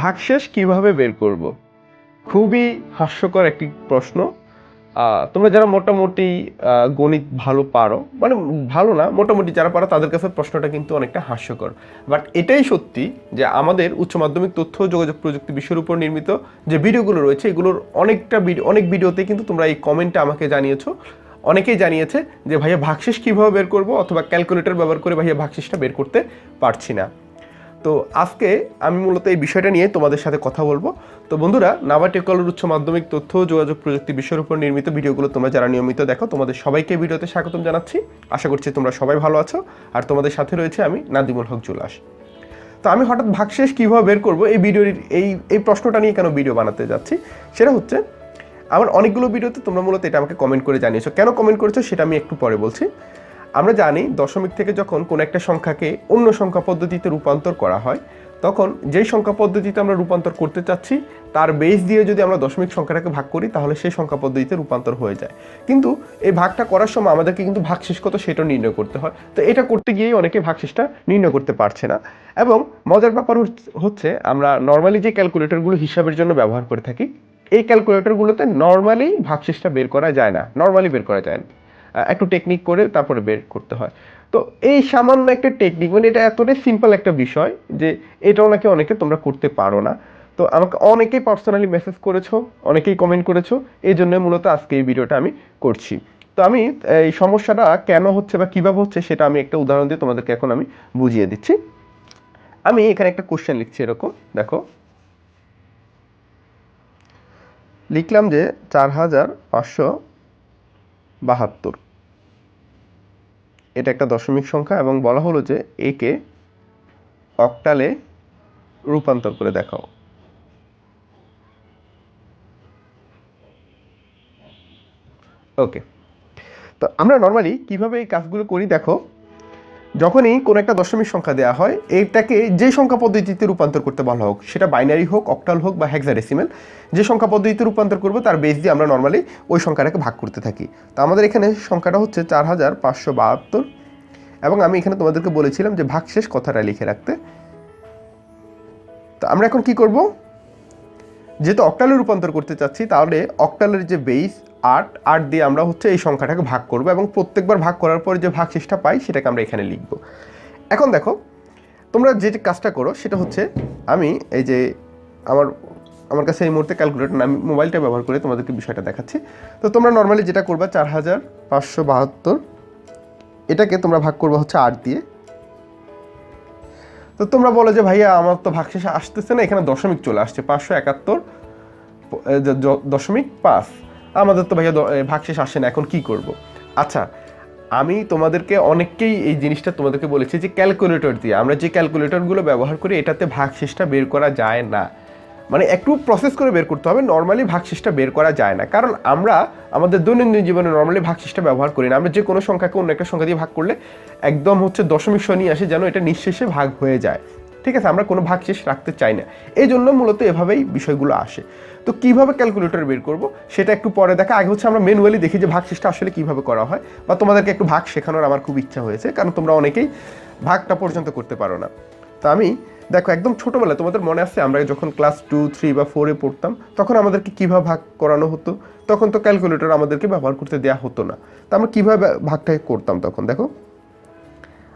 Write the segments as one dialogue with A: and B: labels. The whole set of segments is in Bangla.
A: ভাগশেষ কীভাবে বের করব? খুবই হাস্যকর একটি প্রশ্ন। তোমরা যারা মোটামুটি গণিত ভালো পারো মানে ভালো না, মোটামুটি যারা পারো, তাদের কাছে প্রশ্নটা কিন্তু অনেকটা হাস্যকর। বাট এটাই সত্যি যে আমাদের উচ্চ মাধ্যমিক তথ্য যোগাযোগ প্রযুক্তি বিষয়ের উপর নির্মিত যে ভিডিওগুলো রয়েছে, এগুলোর অনেকটা ভিডিও অনেক ভিডিওতে কিন্তু তোমরা এই কমেন্টটা আমাকে জানিয়েছো। অনেকেই জানিয়েছে যে, ভাইয়া, ভাগশেষ কীভাবে বের করব? অথবা ক্যালকুলেটর ব্যবহার করে ভাইয়া ভাগশেষটা বের করতে পারছি না। তো আজকে আমি মূলত এই বিষয়টা নিয়ে তোমাদের সাথে কথা বলব। তো বন্ধুরা নাবা টেকনোলজির উচ্চ মাধ্যমিক তথ্য যোগাযোগ প্রযুক্তি বিষয়ের উপর নির্মিত ভিডিওগুলো তোমরা যারা নিয়মিত দেখো, তোমাদের সবাইকে ভিডিওতে স্বাগতম জানাচ্ছি। আশা করছি তোমরা সবাই ভালো আছো। আর তোমাদের সাথে রয়েছে আমি নাদিমুল হক জুলাস। তো আমি হঠাৎ ভাগশেষ কীভাবে বের করব এই ভিডিওর এই এই প্রশ্নটা নিয়ে কেন ভিডিও বানাতে যাচ্ছি, সেটা হচ্ছে, আমার অনেকগুলো ভিডিওতে তোমরা মূলত এটা আমাকে কমেন্ট করে জানিয়েছো। কেন কমেন্ট করেছ সেটা আমি একটু পরে বলছি। আমরা জানি দশমিক থেকে যখন কোনো একটা সংখ্যাকে অন্য সংখ্যা পদ্ধতিতে রূপান্তর করা হয়, তখন যেই সংখ্যা পদ্ধতিতে আমরা রূপান্তর করতে চাচ্ছি, তার বেস দিয়ে যদি আমরা দশমিক সংখ্যাটাকে ভাগ করি, তাহলে সেই সংখ্যা পদ্ধতিতে রূপান্তর হয়ে যায়। কিন্তু এই ভাগটা করার সময় আমাদেরকে কিন্তু ভাগশেষ কত সেটা নির্ণয় করতে হয়। তো এটা করতে গিয়েই অনেকে ভাগশেষটা নির্ণয় করতে পারছে না। এবং মজার ব্যাপার হচ্ছে- আমরা নর্মালি যে ক্যালকুলেটরগুলো হিসাবের জন্য ব্যবহার করে থাকি, এই ক্যালকুলেটরগুলোতে নর্মালি ভাগশেষটা বের করা যায় না। নর্মালি বের করা যায় না। একটু টেকনিক করে তারপরে বের করতে হয়। তো এই সামান্য একটা টেকনিক মানে এটা এতটাই সিম্পল একটা বিষয় যে এটাও নাকি অনেকে তোমরা করতে পারো না। তো আমাকে অনেকেই পার্সোনালি মেসেজ করেছ, অনেকেই কমেন্ট করেছ, এই জন্য মূলত আজকে এই ভিডিওটা আমি করছি। তো আমি, এই সমস্যাটা কেন হচ্ছে বা কীভাবে হচ্ছে সেটা আমি একটা উদাহরণ দিয়ে তোমাদেরকে এখন আমি বুঝিয়ে দিচ্ছি। আমি এখানে একটা কোশ্চেন লিখছি এরকম, দেখো। লিখলাম যে চার হাজার পাঁচশো বাহাত্তর। এটা একটা দশমিক সংখ্যা এবং বলা হলো যে একে অক্টালে রূপান্তর করে দেখাও। ওকে তো আমরা নর্মালি কীভাবে এই কাজগুলো করি দেখো? যখনই কোনো একটা দশমিক সংখ্যা দেওয়া হয়, এইটাকে যে সংখ্যা পদ্ধতিতে রূপান্তর করতে বলা হোক, সেটা বাইনারি হোক অক্টাল হোক বা হেক্সাডেসিমেল যে সংখ্যা পদ্ধতিতে রূপান্তর করব, তার বেস দিয়ে আমরা নর্মালি ওই সংখ্যাটাকে ভাগ করতে থাকি। তো আমাদের এখানে সংখ্যাটা হচ্ছে চার হাজার পাঁচশো বাহাত্তর এবং আমি এখানে তোমাদেরকে বলেছিলাম যে ভাগশেষ কথাটা লিখে রাখতে। তো আমরা এখন কি করব? যেহেতু অক্টালে রূপান্তর করতে চাচ্ছি, তাহলে অক্টালের যে বেস আট আট দিয়ে আমরা হচ্ছে এই সংখ্যাটাকে ভাগ করব এবং প্রত্যেকবার ভাগ করার পর যে ভাগশেষটা পাই সেটাকে আমরা এখানে লিখব। এখন দেখো, তোমরা যে কাজটা করো সেটা হচ্ছে আমি এই যে আমার আমার কাছে এই মুহূর্তে ক্যালকুলেটর আমি মোবাইলটা ব্যবহার করে তোমাদেরকে বিষয়টা দেখাচ্ছি। তো তোমরা নর্মালি যেটা করবা চার হাজার পাঁচশো বাহাত্তর, এটাকে তোমরা ভাগ করবা হচ্ছে আট দিয়ে। তো তোমরা বলো যে ভাইয়া আমার তো ভাগশেষ আসতেছে না, এখানে দশমিক চলে আসছে, পাঁচশো একাত্তর দশমিক পাঁচ। আমাদের তো ভাইয়া ভাগশেষ আসে না, এখন কি করব? আচ্ছা আমি তোমাদেরকে অনেককেই এই জিনিসটা তোমাদেরকে বলেছি যে ক্যালকুলেটর দিয়ে। আমরা যে ক্যালকুলেটরগুলো ব্যবহার করি, এটাতে ভাগশেষটা বের করা যায় না। মানে একটু প্রসেস করে বের করতে হবে নর্মালি ভাগশেষটা বের করা যায় না। কারণ আমরা আমাদের দৈনন্দিন জীবনে নর্মালি ভাগশেষটা ব্যবহার করি না। আমরা যে কোনো সংখ্যাকে অন্য একটা সংখ্যা দিয়ে ভাগ করলে একদম হচ্ছে দশমিক শনি আসে যেন এটা নিঃশেষে ভাগ হয়ে যায়। ঠিক আছে, আমরা কোনো ভাগশেষ রাখতে চাই না। এই জন্য মূলত এভাবেই বিষয়গুলো আসে। তো কীভাবে ক্যালকুলেটর বের করব, সেটা একটু পরে দেখা। আগে হচ্ছে আমরা ম্যানুয়ালি দেখি যে ভাগশেষটা আসলে কীভাবে করা হয়, বা তোমাদেরকে একটু ভাগ শেখানোর আমার খুব ইচ্ছা হয়েছে, কারণ তোমরা অনেকেই ভাগটা পর্যন্ত করতে পারো না। তো আমি, দেখো, একদম ছোটোবেলায় তোমাদের মনে আছে, আমরা যখন ক্লাস টু থ্রি বা ফোরে পড়তাম, তখন আমাদেরকে কীভাবে ভাগ করানো হতো? তখন তো ক্যালকুলেটর আমাদেরকে ব্যবহার করতে দেওয়া হতো না। তো আমরা কীভাবে ভাগটাকে করতাম তখন? দেখো,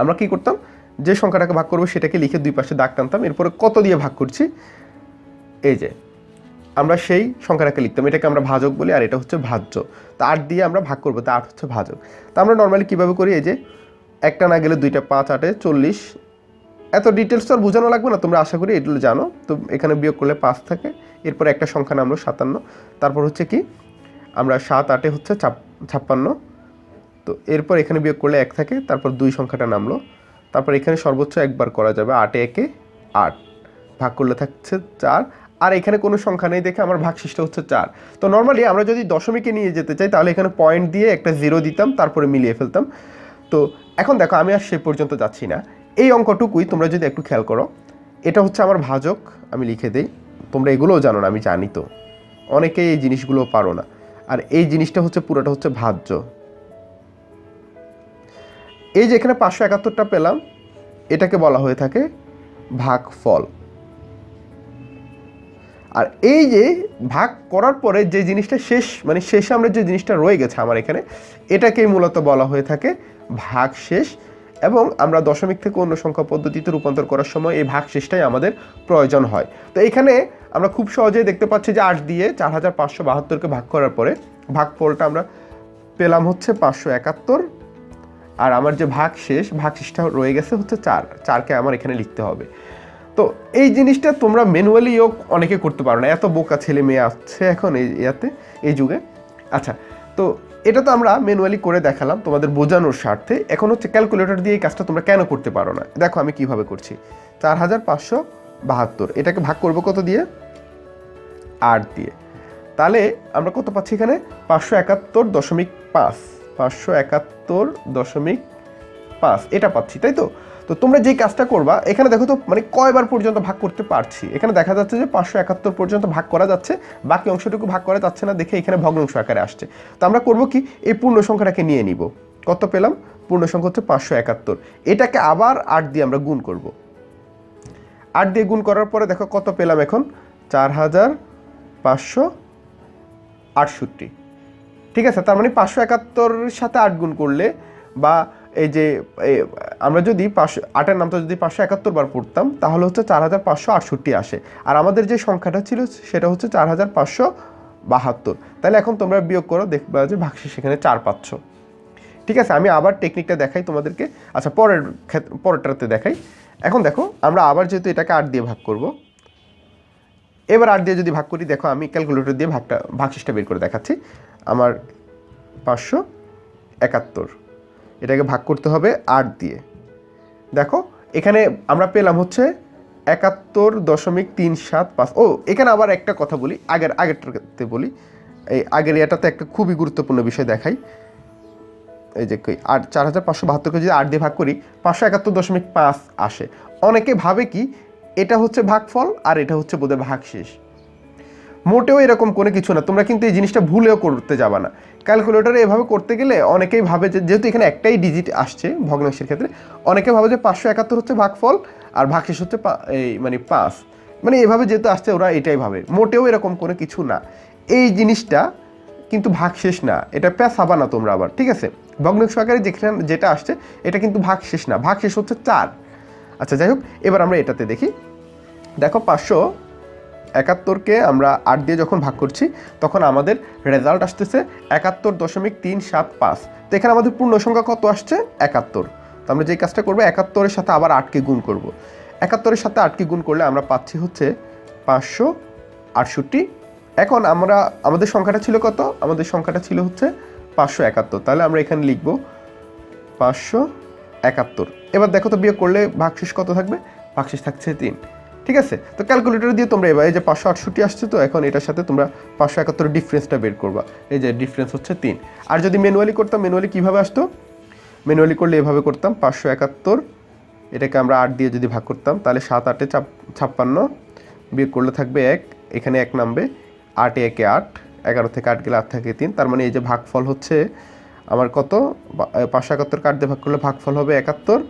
A: আমরা কি করতাম? যে সংখ্যাটাকে ভাগ করব সেটাকে লিখে দুই পাশে দাগ টানতাম। এরপরে কত দিয়ে ভাগ করছি? এই যে, আমরা সেই সংখ্যাটাকে লিখতাম। এটাকে আমরা ভাজক বলি আর এটা হচ্ছে ভাজ্য। তা আট দিয়ে আমরা ভাগ করব, তা আট হচ্ছে ভাজক। তা আমরা নর্মালি কীভাবে করি? এই যে, একটা না গেলে দুইটা, পাঁচ, আটে চল্লিশ। এত ডিটেলস তো আর বোঝানো লাগবে না, তোমরা আশা করি এগুলো জানো। তো এখানে বিয়োগ করলে পাঁচ থাকে। এরপর একটা সংখ্যা নামলো সাতান্ন। তারপর হচ্ছে কি? আমরা সাত, আটে হচ্ছে ছাপ, ছাপ্পান্ন। তো এরপর এখানে বিয়োগ করলে এক থাকে। তারপর দুই সংখ্যাটা নামলো। তারপর এখানে সর্বোচ্চ একবার করা যাবে আটে, একে আট। ভাগ করলে থাকছে চার। আর এখানে কোনো সংখ্যা নেই দেখে আমার ভাগশেষটা হচ্ছে চার। তো নর্মালি আমরা যদি দশমিকে নিয়ে যেতে চাই, তাহলে এখানে পয়েন্ট দিয়ে একটা জিরো দিতাম, তারপরে মিলিয়ে ফেলতাম। তো এখন দেখো, আমি আর সে পর্যন্ত যাচ্ছি না। এই অঙ্কটুকুই তোমরা যদি একটু খেয়াল করো, এটা হচ্ছে আমার ভাজক, আমি লিখে দিই। তোমরা এগুলোও জানো না, আমি জানি তো। অনেকেই এই জিনিসগুলো পারো না। আর এই জিনিসটা হচ্ছে, পুরোটা হচ্ছে ভাজ্য। এই যে এখানে পাঁচশো একাত্তরটা পেলাম, এটাকে বলা হয়ে থাকে ভাগফল। আর এই যে ভাগ করার পরে যে জিনিসটা শেষ মানে শেষে আমরা যে জিনিসটা রয়ে গেছে আমার এখানে, এটাকেই মূলত বলা হয়ে থাকে ভাগ শেষ এবং আমরা দশমিক থেকে অন্য সংখ্যা পদ্ধতিতে রূপান্তর করার সময় এই ভাগ শেষটাই আমাদের প্রয়োজন হয়। তো এখানে আমরা খুব সহজেই দেখতে পাচ্ছি যে আট দিয়ে চার হাজার পাঁচশো বাহাত্তরকে ভাগ করার পরে ভাগফলটা আমরা পেলাম হচ্ছে পাঁচশো একাত্তর। আর আমার যে ভাগ শেষ, ভাগ শেষটা রয়ে গেছে হচ্ছে চার। চারকে আমার এখানে লিখতে হবে। তো এই জিনিসটা তোমরা ম্যানুয়ালিও অনেকে করতে পারো না। এত বোকা ছেলে মেয়ে আসছে এখন এই ইয়াতে, এই যুগে। আচ্ছা তো এটা তো আমরা ম্যানুয়ালি করে দেখালাম তোমাদের বোঝানোর স্বার্থে। এখন হচ্ছে ক্যালকুলেটর দিয়ে এই কাজটা তোমরা কেন করতে পারো না? দেখো আমি কীভাবে করছি। চার হাজার পাঁচশো বাহাত্তর। এটাকে ভাগ করব কত দিয়ে? আট দিয়ে। তাহলে আমরা কত পাচ্ছি এখানে? পাঁচশো একাত্তর দশমিক পাঁচ। পাঁচশো একাত্তর দশমিক পাঁচ। এটা পাচ্ছি, তাই তো? তো তোমরা যেই কাজটা করবা, এখানে দেখো তো মানে কয়বার পর্যন্ত ভাগ করতে পারছি। এখানে দেখা যাচ্ছে যে পাঁচশো একাত্তর পর্যন্ত ভাগ করা যাচ্ছে, বাকি অংশটুকু ভাগ করা যাচ্ছে না দেখে এখানে ভগ্নাংশ আকারে আসছে। তো আমরা করব কি, এই পূর্ণ সংখ্যাটাকে নিয়ে নিব। কত পেলাম? পূর্ণ সংখ্যা হচ্ছে পাঁচশো একাত্তর। এটাকে আবার আট দিয়ে আমরা গুণ করব। আট দিয়ে গুণ করার পরে দেখো কত পেলাম এখন? চার হাজার পাঁচশো আটষট্টি। ঠিক আছে, তার মানে পাঁচশো একাত্তরের সাথে আট গুণ করলে বা এই যে আমরা যদি পাঁচশো, আটের নামটা যদি পাঁচশো একাত্তর বার পড়তাম, তাহলে হচ্ছে চার হাজার পাঁচশো আটষট্টি আসে। আর আমাদের যে সংখ্যাটা ছিল, সেটা হচ্ছে চার হাজার পাঁচশো বাহাত্তর। তাহলে এখন তোমরা বিয়োগ করো, দেখবা যে ভাগশেষ সেখানে চার পাচ্ছ। ঠিক আছে, আমি আবার টেকনিকটা দেখাই তোমাদেরকে। আচ্ছা পরের ক্ষেত্রে পরেরটাতে দেখাই। এখন দেখো, আমরা আবার যেহেতু এটাকে আট দিয়ে ভাগ করব এবার আট দিয়ে যদি ভাগ করি, দেখো আমি ক্যালকুলেটর দিয়ে ভাগটা, ভাগশেষটা বের করে দেখাচ্ছি। আমার পাঁচশো একাত্তর। এটাকে ভাগ করতে হবে আট দিয়ে। দেখো, এখানে আমরা পেলাম হচ্ছে একাত্তর দশমিক তিন সাত পাঁচ। ও, এখানে আবার একটা কথা বলি, আগের, আগেরটাতে বলি। এই আগের এটাতে একটা খুবই গুরুত্বপূর্ণ বিষয় দেখাই। এই যে কই আট চার হাজার পাঁচশো বাহাত্তরকে যদি আট দিয়ে ভাগ করি, পাঁচশো একাত্তর দশমিক পাঁচ আসে। অনেকে ভাবে কি এটা হচ্ছে ভাগফল আর এটা হচ্ছে বোধহয় ভাগশেষ। মোটেও এরকম কোনো কিছু না। তোমরা কিন্তু এই জিনিসটা ভুলেও করতে যাবা না। ক্যালকুলেটরে এভাবে করতে গেলে অনেকেই ভাবে যে, যেহেতু এখানে একটাই ডিজিট আসছে ভগ্নাংশের ক্ষেত্রে, অনেকে ভাবে যে পাঁচশো একাত্তর হচ্ছে ভাগফল আর ভাগশেষ হচ্ছে এই মানে পাঁচ। মানে এভাবে যেহেতু আসছে, ওরা এটাই ভাবে। মোটেও এরকম কোনো কিছু না। এই জিনিসটা কিন্তু ভাগশেষ না। এটা পেঁচাবা না তোমরা আবার, ঠিক আছে? ভগ্নাংশ আকারে যেখানে যেটা আসছে, এটা কিন্তু ভাগশেষ না। ভাগশেষ হচ্ছে চার। আচ্ছা যাই হোক, এবার আমরা এটাতে দেখি। দেখো, পাঁচশো একাত্তরকে আমরা আট দিয়ে যখন ভাগ করছি, তখন আমাদের রেজাল্ট আসতেছে একাত্তর দশমিক তিন সাত পাঁচ। তো এখানে আমাদের পূর্ণ সংখ্যা কত আসছে? একাত্তর। তো আমরা যে কাজটা করব, একাত্তরের সাথে আবার আটকে গুণ করব। একাত্তরের সাথে আটকে গুণ করলে আমরা পাচ্ছি হচ্ছে পাঁচশো আটষট্টি। এখন আমরা, আমাদের সংখ্যাটা ছিল কত? আমাদের সংখ্যাটা ছিল হচ্ছে পাঁচশো একাত্তর। তাহলে আমরা এখানে লিখব পাঁচশো একাত্তর। এবার দেখো তো বিয়োগ করলে ভাগশেষ কত থাকবে? ভাগশেষ থাকছে তিন। ঠিক আছে? তো ক্যালকুলেটর দিয়ে তোমরা এবার এই যে পাঁচশো আটষট্টি আসছে তো, এখন এটার সাথে তোমরা পাঁচশো একাত্তর ডিফারেন্সটা বের করবা। এই যে ডিফারেন্স হচ্ছে তিন। আর যদি ম্যানুয়ালি করতাম ম্যানুয়ালি কীভাবে আসতো? ম্যানুয়ালি করলে এভাবে করতাম, পাঁচশো একাত্তর, এটাকে আমরা আট দিয়ে যদি ভাগ করতাম, তাহলে সাত, আটে চাপ ছাপ্পান্ন বিয়োগ করলে থাকবে এক। এখানে এক নামবে, আটে একে আট, এগারো থেকে আট গেলে আট থাকে তিন। তার মানে এই যে ভাগফল হচ্ছে আমার কত? পাঁচশো একাত্তর কাট দিয়ে ভাগ করলে ভাগফল হবে একাত্তর।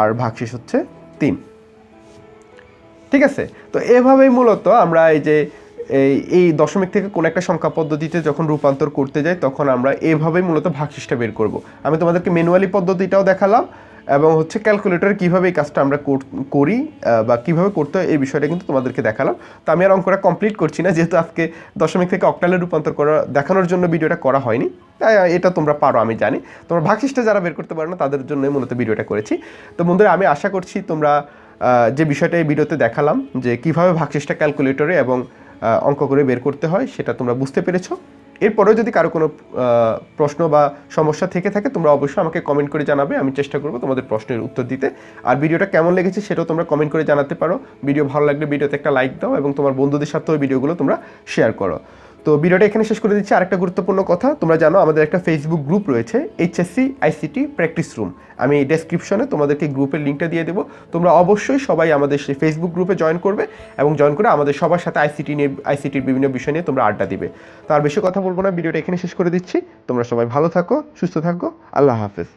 A: আর ভাগশেষ হচ্ছে তিন। ঠিক আছে? তো এভাবেই মূলত আমরা এই যে, এই দশমিক থেকে কোনো একটা সংখ্যা পদ্ধতিতে যখন রূপান্তর করতে যাই, তখন আমরা এভাবেই মূলত ভাগশেষটা বের করব। আমি তোমাদেরকে ম্যানুয়ালি পদ্ধতিটাও দেখালাম এবং হচ্ছে ক্যালকুলেটর কীভাবে এই কাজটা আমরা করি বা কীভাবে করতে হয় এই বিষয়টা কিন্তু তোমাদেরকে দেখালাম। তো আমি আর অঙ্কটা কমপ্লিট করছি না, যেহেতু আজকে দশমিক থেকে অক্টালে রূপান্তর করা, দেখানোর জন্য ভিডিওটা করা হয়নি। তাই এটা তোমরা পারো, আমি জানি। তোমরা ভাগশেষটা যারা বের করতে পারো না, তাদের জন্যই মূলত ভিডিওটা করেছি। তো বন্ধুরা, আমি আশা করছি তোমরা যে বিষয়টা এই ভিডিওতে দেখালাম, যে কীভাবে ভাগশেষটা ক্যালকুলেটরে এবং অঙ্ক করে বের করতে হয়, সেটা তোমরা বুঝতে পেরেছ। এরপরেও যদি কারও কোনো প্রশ্ন বা সমস্যা থেকে থাকে, তোমরা অবশ্যই আমাকে কমেন্ট করে জানাবে, আমি চেষ্টা করব তোমাদের প্রশ্নের উত্তর দিতে। আর ভিডিওটা কেমন লেগেছে সেটাও তোমরা কমেন্ট করে জানাতে পারো। ভিডিও ভালো লাগলে ভিডিওতে একটা লাইক দাও এবং তোমার বন্ধুদের সাথেও ভিডিওগুলো তোমরা শেয়ার করো। তো ভিডিওটা এখানে শেষ করে দিচ্ছি। আরেকটা গুরুত্বপূর্ণ কথা, তোমরা জানো আমাদের একটা ফেসবুক গ্রুপ রয়েছে এইচএসসি আইসিটি প্র্যাকটিস রুম আমি ডেসক্রিপশনে তোমাদেরকে গ্রুপের লিঙ্কটা দিয়ে দেবো। তোমরা অবশ্যই সবাই আমাদের সেই ফেসবুক গ্রুপে জয়েন করবে এবং জয়েন করে আমাদের সবার সাথে আইসিটি নিয়ে আইসিটির বিভিন্ন বিষয় নিয়ে তোমরা আড্ডা দিবে। তো আর বেশি কথা বলব না, ভিডিওটা এখানে শেষ করে দিচ্ছি। তোমরা সবাই ভালো থাকো, সুস্থ থাকো। আল্লাহ হাফেজ।